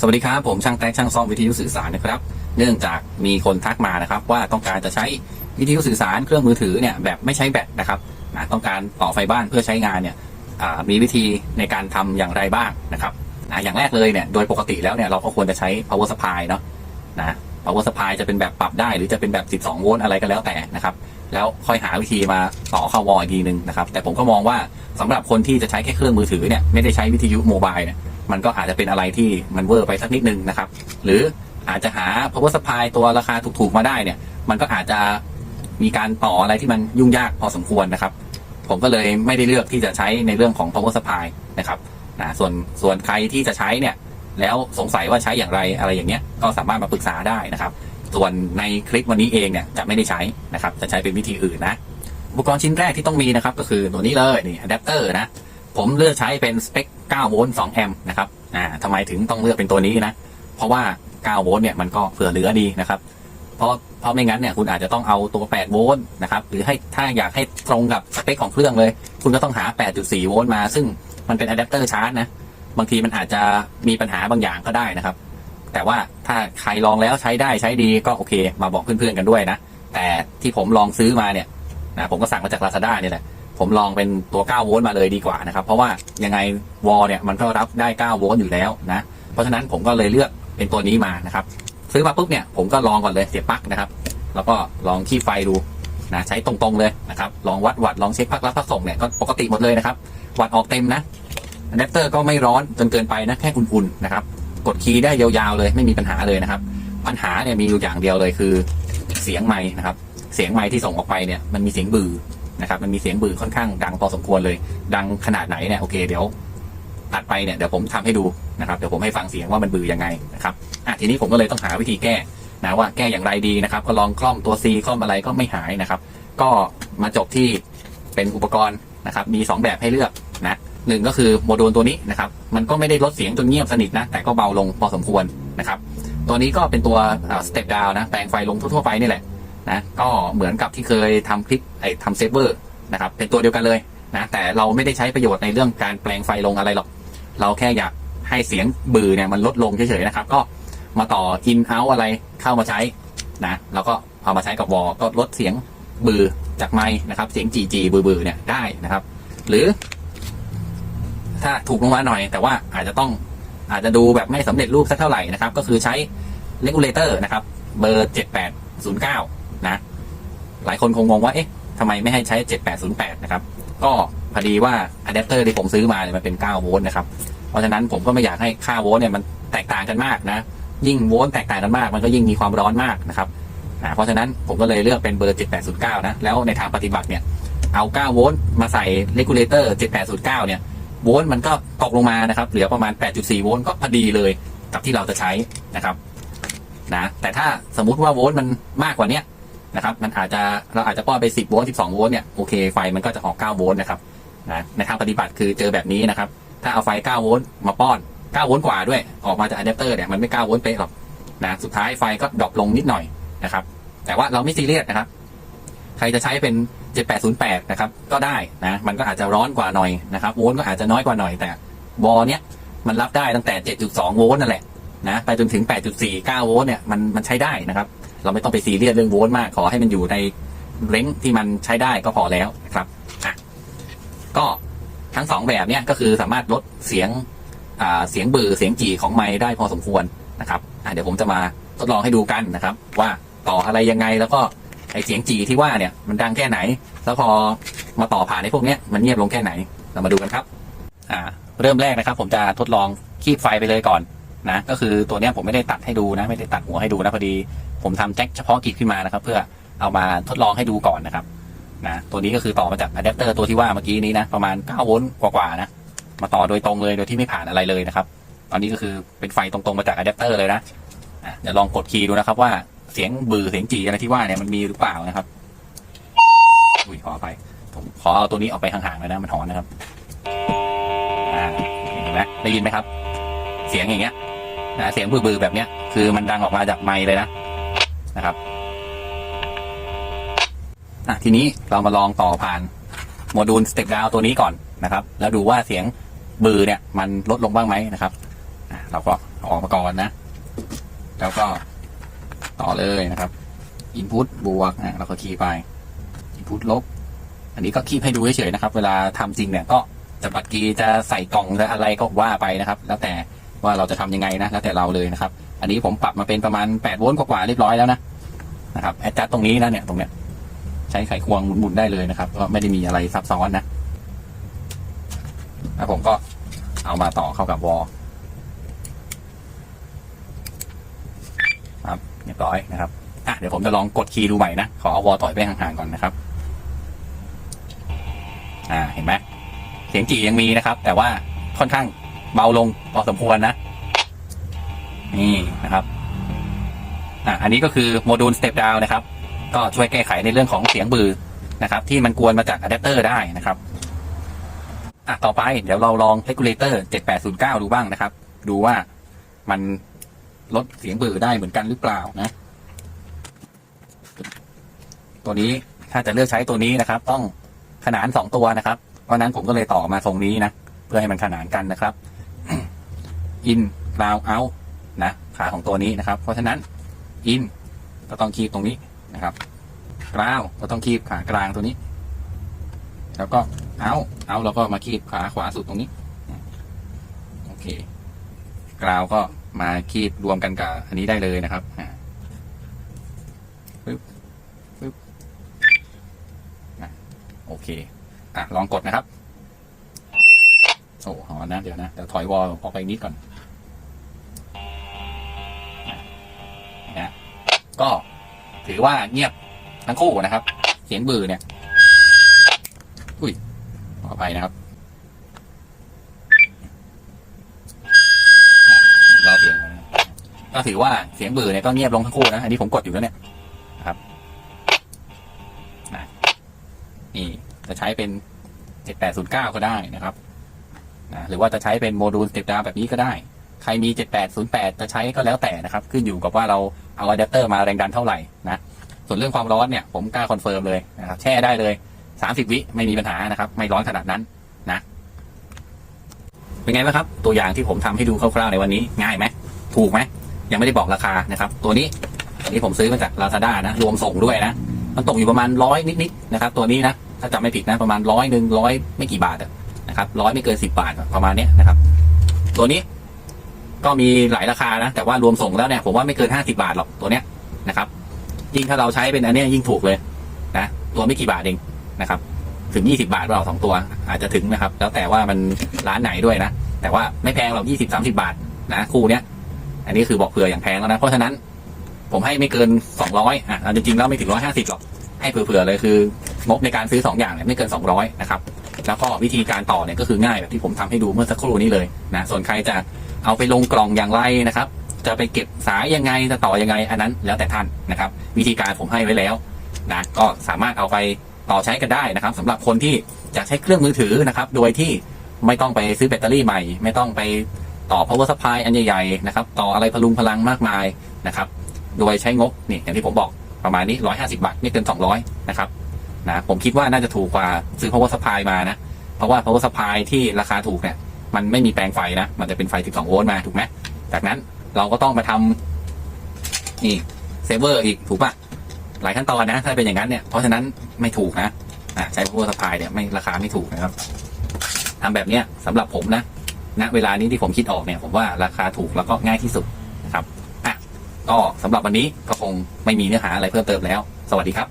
สวัสดีครับ ผมช่างแท็กช่างซ่อมวิทยุสื่อสารนะครับ เนื่องจากมีคนทักมานะครับ ว่าต้องการจะใช้วิทยุสื่อสารเครื่องมือถือเนี่ยแบบไม่ใช้แบตนะครับต้องการต่อไฟบ้านเพื่อใช้งานเนี่ยมีวิธีในการทำอย่างไรบ้างนะครับนะอย่างแรกเลยเนี่ยโดยปกติแล้วเนี่ยเราก็ควรจะใช้ power supply เนาะนะ power supply จะเป็นแบบปรับได้หรือจะเป็นแบบ 12 โวลต์อะไรก็แล้วแต่นะครับ แล้วค่อยหาวิธีมาต่อเข้าวอลอีกทีนึงนะครับ แต่ผมก็มองว่าสำหรับคนที่จะใช้แค่เครื่องมือถือเนี่ยไม่ได้ใช้วิทยุโมบายเนี่ย มันก็อาจจะเป็นอะไรที่มันเวอร์ไปสักนิดนึงนะครับ หรืออาจจะหา power supply ตัวราคาถูกๆมาได้เนี่ย มันก็อาจจะมีการต่ออะไรที่มันยุ่งยากพอสมควรนะครับ ผมก็เลยไม่ได้เลือกที่จะใช้ในเรื่องของ power supply นะครับนะส่วนส่วนใครที่จะใช้เนี่ย แล้วสงสัยว่าใช้อย่างไรอะไรอย่างเงี้ยก็สามารถมาปรึกษาได้นะครับ ส่วนในคลิปวันนี้เองเนี่ยจะไม่ได้ใช้นะครับ จะใช้เป็นวิธีอื่นนะ อุปกรณ์ชิ้นแรกที่ต้องมีนะครับ ก็คือตัวนี้เลยนี่อะแดปเตอร์นะ ผมเลือกใช้เป็นสเปค 9 โวลต์ 2 แอมป์นะครับ อ่าทำไมถึงต้องเลือกเป็นตัวนี้นะ เพราะว่า 9 โวลต์เนี่ยมันก็เผื่อเหลือดีนะครับ เพราะ เพราะไม่งั้นเนี่ยคุณอาจจะต้องเอาตัว 8 โวลต์นะครับ หรือให้ถ้าอยากให้ตรงกับสเปคของเครื่องเลย คุณก็ต้องหา 8.4 โวลต์มา ซึ่งมันเป็นอะแดปเตอร์ชาร์จนะ บางทีมันอาจจะมีปัญหาบางอย่างก็ได้นะครับ แต่ว่าถ้าใครลองแล้วใช้ได้ใช้ดีก็โอเค มาบอกเพื่อนๆกันด้วยนะ แต่ที่ผมลองซื้อมาเนี่ยนะผมก็สั่งมาจาก Lazada เนี่ยแหละ ผมลองเป็นตัว 9 โวลต์มาเลยดีกว่านะครับ เพราะว่ายังไงวอลเนี่ยมันก็รับได้ 9 โวลต์อยู่แล้วนะ เพราะฉะนั้นผมก็เลยเลือกเป็นตัวนี้มานะครับ ซื้อมาปุ๊บเนี่ยผมก็ลองก่อนเลยเสียบปลั๊กนะครับ แล้วก็ลองขี้ไฟดูนะใช้ตรงๆเลยนะครับ ลองวัดวัดลองเช็คพักรับพักส่งเนี่ยก็ปกติหมดเลยนะครับ วัดออกเต็มนะอะแดปเตอร์ก็ไม่ร้อนจนเกินไปนะแค่อุ่นๆนะครับ กดคีย์ได้ยาวๆเลยไม่มีปัญหาเลยนะครับ ปัญหาเนี่ยมีอยู่อย่างเดียวเลยคือ เสียงไม้นะครับ เสียงไม้ที่ส่งออกไปเนี่ยมันมีเสียงบือ นะครับมันมีเสียงบือค่อนข้างดังพอสมควรเลย ดังขนาดไหนเนี่ยโอเคเดี๋ยวตัดไปเนี่ยเดี๋ยวผมทำให้ดูนะครับเดี๋ยวผมให้ฟังเสียงว่ามันบือยังไงนะครับอะทีนี้ผมก็เลยต้องหาวิธีแก้นะว่าแก้อย่างไรดีนะครับ ก็ลองคล่อมตัว C คล่อมอะไรก็ไม่หายนะครับ ก็มาจบที่เป็นอุปกรณ์นะครับ มี 2 แบบให้เลือกนะหนึ่งก็คือโมดูลตัวนี้นะครับ มันก็ไม่ได้ลดเสียงจนเงียบสนิทนะ แต่ก็เบาลงพอสมควรนะครับ ตัวนี้ก็เป็นตัวสเต็ปดาวนะ แปลงไฟลงทั่วๆไปนี่แหละ นะก็เหมือนกับที่เคยทำคลิปไอ้ทำเซฟเวอร์นะครับเป็นตัวเดียวกันเลยนะแต่เราไม่ได้ใช้ประโยชน์ในเรื่องการแปลงไฟลงอะไรหรอก เราแค่อยากให้เสียงบือเนี่ยมันลดลงเฉยๆนะครับ ก็มาต่ออินเอาอะไรเข้ามาใช้นะแล้วก็เอามาใช้กับวอลก็ลดเสียงบือจากไม้นะครับเสียงจีจีบือบือๆเนี่ยได้นะครับ หรือ ถ้าถูกลงมาหน่อย แต่ว่าอาจจะต้องอาจจะดูแบบไม่สำเร็จรูปสักเท่าไหร่นะครับ ก็คือใช้เลกูลเลเตอร์นะครับ เบอร์7809 นะ หลายคนคงงงว่าเอ๊ะทำไมไม่ให้ใช้ 7808 นะครับ ก็พอดีว่าอะแดปเตอร์ที่ผมซื้อมาเนี่ยมันเป็น 9 โวลต์นะครับ เพราะฉะนั้นผมก็ไม่อยากให้ค่าโวลต์เนี่ยมันแตกต่างกันมากนะ ยิ่งโวลต์แตกต่างกันมากมันก็ยิ่งมีความร้อนมากนะครับอ่าเพราะฉะนั้นผมก็เลยเลือกเป็นเบอร์ 7809 นะ แล้วในทางปฏิบัติเนี่ย เอา 9 โวลต์มาใส่เลกูลเลเตอร์ 7809 เนี่ย โวลต์มันก็ตกลงมานะครับ เหลือประมาณ 8.4 โวลต์ก็พอดีเลยกับที่เราจะใช้นะครับ นะ แต่ถ้าสมมุติว่าโวลต์มันมากกว่านี้ นะครับ มันอาจจะเราอาจจะป้อนไป 10 โวลต์ 12 โวลต์เนี่ยโอเคไฟมันก็จะออก 9 โวลต์นะครับนะในทางปฏิบัติคือเจอแบบนี้นะครับ ถ้าเอาไฟ 9 โวลต์มาป้อน 9 โวลต์กว่าด้วย ออกมาจากอะแดปเตอร์เนี่ยมันไม่ 9 โวลต์เป๊ะหรอกนะสุดท้ายไฟก็ดรอปลงนิดหน่อยนะครับ แต่ว่าเราไม่ซีเรียสนะครับ ใครจะใช้เป็น 7808 นะครับ ก็ได้นะ มันก็อาจจะร้อนกว่าหน่อยนะครับ โวลต์ก็อาจจะน้อยกว่าหน่อย แต่วอลเนี้ยมันรับได้ตั้งแต่ 7.2 โวลต์นั่นแหละนะ ไปจนถึง 8.49 โวลต์เนี่ย มันมันใช้ได้นะครับ เราไม่ต้องไปซีเรียสเรื่องโวลต์มาก ขอให้มันอยู่ในเร้งที่มันใช้ได้ก็พอแล้วนะครับก็ทั้งสองแบบเนี้ยก็คือสามารถลดเสียงเสียงบือเสียงจีของไม้ได้พอสมควรนะครับเดี๋ยวผมจะมาทดลองให้ดูกันนะครับ ว่าต่ออะไรยังไงแล้วก็ไอเสียงจีที่ว่าเนี่ยมันดังแค่ไหน แล้วพอมาต่อผ่านในพวกเนี้ยมันเงียบลงแค่ไหนเรามาดูกันครับอ่าเริ่มแรกนะครับ ผมจะทดลองคีบไฟไปเลยก่อน นะก็คือตัวเนี้ยผมไม่ได้ตัดให้ดูนะไม่ได้ตัดหัวให้ดูนะพอดี ผมทำแจ็คเฉพาะกิจขึ้นมานะครับ เพื่อเอามาทดลองให้ดูก่อนนะครับนะตัวนี้ก็คือต่อมาจากอะแดปเตอร์ตัวที่ว่าเมื่อกี้นี้นะประมาณ9โวลต์กว่าๆนะมาต่อโดยตรงเลยโดยที่ไม่ผ่านอะไรเลยนะครับ ตอนนี้ก็คือเป็นไฟตรงๆมาจากอะแดปเตอร์เลยนะอะเดี๋ยวลองกดคีย์ดูนะครับว่าเสียงบือเสียงจีอะไรที่ว่าเนี่ยมันมีหรือเปล่านะครับอุ้ยขออภัยผมขอเอาตัวนี้ออกไปห่างๆเลยนะมันหอนนะครับอ่าเห็นไหมได้ยินไหมครับ เสียงอย่างเงี้ย นะเสียงบือๆแบบเนี้ย คือมันดังออกมาจากไมเลยนะนะครับอะทีนี้เรามาลองต่อผ่านโมดูลสเต็ปดาวตัวนี้ก่อนนะครับ แล้วดูว่าเสียงบือเนี่ย มันลดลงบ้างไหมนะครับเราก็ออกมาก่อนนะ แล้วก็ต่อเลยนะครับ input บวกอะเราก็คีย์ไป input ลบ อันนี้ก็คีบให้ดูเฉยๆนะครับ เวลาทำจริงเนี่ยก็จะบัตรกีจะใส่กล่องจะอะไรก็ว่าไปนะครับ แล้วแต่ ว่าเราจะทำยังไงนะแล้วแต่เราเลยนะครับ อันนี้ผมปรับมาเป็นประมาณ8โวลต์กว่าๆเรียบร้อยแล้วนะนะครับแอดจัดตรงนี้นะเนี่ยตรงเนี้ยใช้ไขควงหมุนได้เลยนะครับก็ไม่ได้มีอะไรซับซ้อนนะแล้วผมก็เอามาต่อเข้ากับวอลครับเรียบร้อยนะครับอะเดี๋ยวผมจะลองกดคีย์ดูใหม่นะ ขอเอาวอลต่อยไปห่างๆก่อนนะครับ อ่าเห็นไหมเสียงจียังมีนะครับ แต่ว่าค่อนข้าง เบาลงพอสมควรนะ นี่นะครับอะอันนี้ก็คือโมดูลสเตปดาวนะครับ ก็ช่วยแก้ไขในเรื่องของเสียงบือนะครับ ที่มันกวนมาจากอะแดปเตอร์ได้นะครับอะต่อไปเดี๋ยวเราลอง regulator 7809 ดูบ้างนะครับ ดูว่ามันลดเสียงบือได้เหมือนกันหรือเปล่านะ ตัวนี้ถ้าจะเลือกใช้ตัวนี้นะครับ ต้องขนานสองตัวนะครับ เพราะฉะนั้นผมก็เลยต่อมาทรงนี้นะ เพื่อให้มันขนานกันนะครับ in round out นะขาของตัวนี้นะครับ เพราะฉะนั้น in ก็ต้องคีบตรงนี้นะครับกราวก็ต้องคีบขากลางตัวนี้ แล้วก็เอาเอาเราก็มาคีบขาขวาสุดตรงนี้โอเคกราวก็มาคีบรวมกันกับอันนี้ได้เลยนะครับปึ๊บปึ๊บอะโอเคอะลองกดนะครับ โอ้หอนนะ เดี๋ยวนะ เดี๋ยวถอยวอลออกไปนิดก่อน ก็ถือว่าเงียบทั้งคู่นะครับ เสียงบือเนี่ย อุ้ยขอไปนะครับเราเสียงก็ถือว่าเสียงบือเนี่ยก็เงียบลงทั้งคู่นะ อันนี้ผมกดอยู่แล้วเนี่ยครับนี่จะใช้เป็น 7809 ก็ได้นะครับนะหรือว่าจะใช้เป็นโมดูลสเต็ปดาวแบบนี้ก็ได้ ใครมี 7808 จะใช้ก็แล้วแต่นะครับ ขึ้นอยู่กับว่าเรา เอาอะแดปเตอร์มาแรงดันเท่าไหร่นะส่วนเรื่องความร้อนเนี่ยผมกล้าคอนเฟิร์มเลยนะครับแช่ได้เลย 30 วิไม่มีปัญหานะครับ ไม่ร้อนขนาดนั้นนะเป็นไงบ้างครับ ตัวอย่างที่ผมทำให้ดูคร่าวๆในวันนี้ง่ายไหมถูกไหมยังไม่ได้บอกราคานะครับ ตัวนี้อันนี้ผมซื้อมาจาก Lazada นะ รวมส่งด้วยนะ มันตกอยู่ประมาณร้อยนิดๆนะครับ ตัวนี้นะ ถ้าจำไม่ผิดนะ ประมาณร้อยหนึ่งร้อยไม่กี่บาทนะครับร้อยไม่เกินสิบาท ประมาณเนี้ยนะครับ ตัวนี้ ก็มีหลายราคานะ แต่ว่ารวมส่งแล้วเนี่ยผมว่าไม่เกินห้าสิบาทหรอกตัวเนี้ยนะครับยิ่งถ้าเราใช้เป็นอันเนี้ยยิ่งถูกเลยนะตัวไม่กี่บาทเองนะครับ ถึงยี่สิบาทเราสองตัว อาจจะถึงนะครับ แล้วแต่ว่ามันร้านไหนด้วยนะ แต่ว่าไม่แพงหรอกยี่สิบสามสิบาทนะคู่เนี้ย อันนี้คือบอกเผื่ออย่างแพงแล้วนะเพราะฉะนั้นผมให้ไม่เกินสองร้อยอะจริงๆแล้วไม่ถึงร้อยห้าสิบหรอกให้เผื่อๆเลยคืองบในการซื้อสองอย่างเนี่ยไม่เกินสองร้อยนะครับ แล้วก็วิธีการต่อเนี่ยก็คือง่ายแบบที่ผมทำให้ดูเมื่อสักครู่นี้เลยนะ ส่วนใครจะ เอาไปลงกล่องอย่างไรนะครับ จะไปเก็บสายยังไงจะต่อยังไง อันนั้นแล้วแต่ท่านนะครับ วิธีการผมให้ไว้แล้วนะก็สามารถเอาไปต่อใช้กันได้นะครับสำหรับคนที่อยากใช้เครื่องมือถือนะครับ โดยที่ไม่ต้องไปซื้อแบตเตอรี่ใหม่ ไม่ต้องไปต่อ power supply อันใหญ่ๆนะครับ ต่ออะไรพลุงพลังมากมายนะครับ โดยใช้งบนี่อย่างที่ผมบอกประมาณนี้ 150 บาทไม่เกิน 200 นะครับนะผมคิดว่าน่าจะถูกกว่าซื้อ power supply มานะ เพราะว่า power supply ที่ราคาถูกเนี่ย มันไม่มีแปลงไฟนะ มันจะเป็นไฟ 12 โวลต์มาถูกไหมจากนั้นเราก็ต้องมาทำนี่เซเวอร์อีกถูกปะหลายขั้นตอนนะ ถ้าเป็นอย่างนั้นเนี่ย เพราะฉะนั้นไม่ถูกนะะใช้ power supply เนี่ยไม่ราคาไม่ถูกนะครับทำแบบเนี้ยสำหรับผมนะณเวลานี้ที่ผมคิดออกเนี่ย ผมว่าราคาถูกแล้วก็ง่ายที่สุดนะครับอะก็สำหรับวันนี้ก็คงไม่มีเนื้อหาอะไรเพิ่มเติมแล้ว สวัสดีครับ